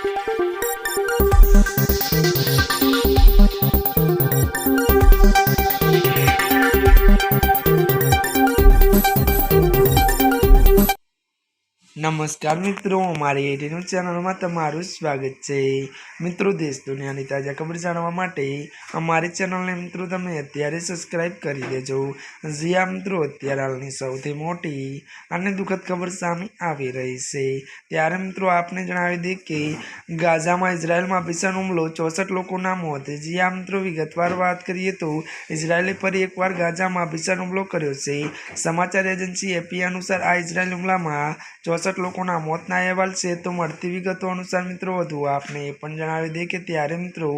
Thank you. નમસ્કાર મિત્રો, અમારી એટીનું ચેનલમાં તમારું સ્વાગત છે. મિત્રો, દેશ દુનિયાની તાજા ખબર જાણવા માટે અમારી ચેનલને મિત્રો, તમે અત્યારે સબસ્ક્રાઇબ કરી દેજો. જ્યાં મિત્રો, અત્યારે હાલની સૌથી મોટી અને દુઃખદ ખબર સામે આવી રહી છે. ત્યારે, મિત્રો, આપને જણાવી દઈએ કે ગાઝામાં ઇઝરાયલમાં ભીષણ હુમલો, ચોસઠ લોકોના મોત. જ્યાં મિત્રો, વિગતવાર વાત કરીએ તો ઇઝરાયલે ફરી એકવાર ગાઝામાં ભીષણ હુમલો કર્યો છે. સમાચાર એજન્સી એપી અનુસાર આ ઇઝરાયલ હુમલામાં ચોસઠ લોકોના મોતના અહેવાલ છે તો મળતી વિગતો અનુસાર મિત્રો વધુ આપને એ પણ જણાવી દઈએ કે ત્યારે મિત્રો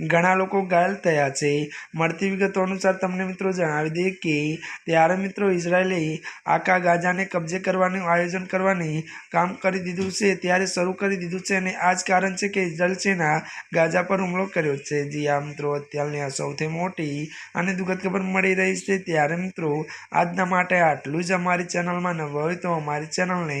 ઘણા લોકો ઘાયલ થયા છે. મળતી વિગતો અનુસાર તમને મિત્રો જણાવી દઈએ કે ત્યારે મિત્રો ઇઝરાયલે આખા ગાઝાને કબજે કરવાનું આયોજન કરવાની કામ કરી દીધું છે. ત્યારે શરૂ કરી દીધું છે અને આ જ કારણ છે કે ઇઝરાયલ સેના ગાઝા પર હુમલો કર્યો છે. જે આ મિત્રો, અત્યારની આ સૌથી મોટી અને દુઃખદ ખબર મળી રહી છે. ત્યારે મિત્રો આજના માટે આટલું જ. અમારી ચેનલમાં નવું હોય તો અમારી ચેનલને